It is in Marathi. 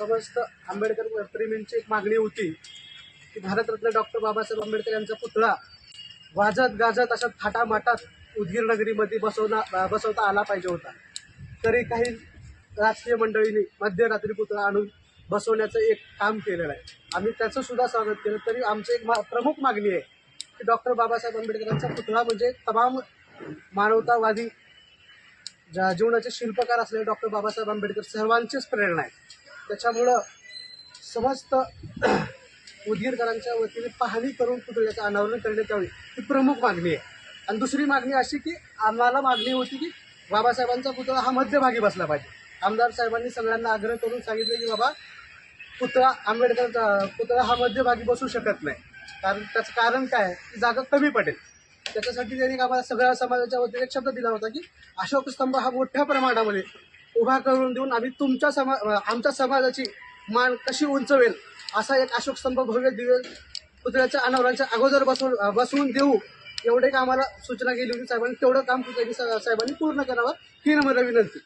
समस्त आंबेडकर प्रेमींची एक मागणी होती की भारतरत्न डॉक्टर बाबासाहेब आंबेडकर यांचा पुतळा वाजत गाजत अशा थाटामाटात उदगीर नगरीमध्ये बसवणार बसवता आला पाहिजे होता. तरी काही राजकीय मंडळींनी मध्यरात्री पुतळा आणून बसवण्याचं एक काम केलेलं आहे. आम्ही त्याचं सुद्धा स्वागत केलं. तरी आमची एक मा प्रमुख मागणी आहे की डॉक्टर बाबासाहेब आंबेडकरांचा पुतळा म्हणजे तमाम मानवतावादी ज्या जीवनाचे शिल्पकार असलेले डॉक्टर बाबासाहेब आंबेडकर सर्वांचीच प्रेरणा आहे. त्याच्यामुळं समस्त उदगीरकरांच्या वतीने पाहणी करून पुतळ्याचं अनावरण करण्यात यावी ही प्रमुख मागणी आहे. आणि दुसरी मागणी अशी की आम्हाला मागणी होती की बाबासाहेबांचा पुतळा हा मध्यभागी बसला पाहिजे. आमदार साहेबांनी सगळ्यांना आग्रह करून सांगितलं की बाबा पुतळा आंबेडकरचा पुतळा हा मध्यभागी बसू शकत नाही. कारण त्याचं कारण काय आहे? की जागा कमी पडेल. त्याच्यासाठी त्यांनी आम्हाला सगळ्या समाजाच्या वतीने एक शब्द दिला होता की अशोक स्तंभ हा मोठ्या प्रमाणामध्ये उभा करून देऊन आम्ही तुमच्या समा आमच्या समाजाची मान कशी उंचवेल असा एक अशोक स्तंभ भव्य दिव्य पुतळ्याच्या अनावरांच्या अगोदर बसवून बसवून देऊ एवढे कामाला आम्हाला सूचना केली होती साहेबांनी. तेवढं काम पुतळी साहेबांनी पूर्ण करावं ही नम्र विनंती.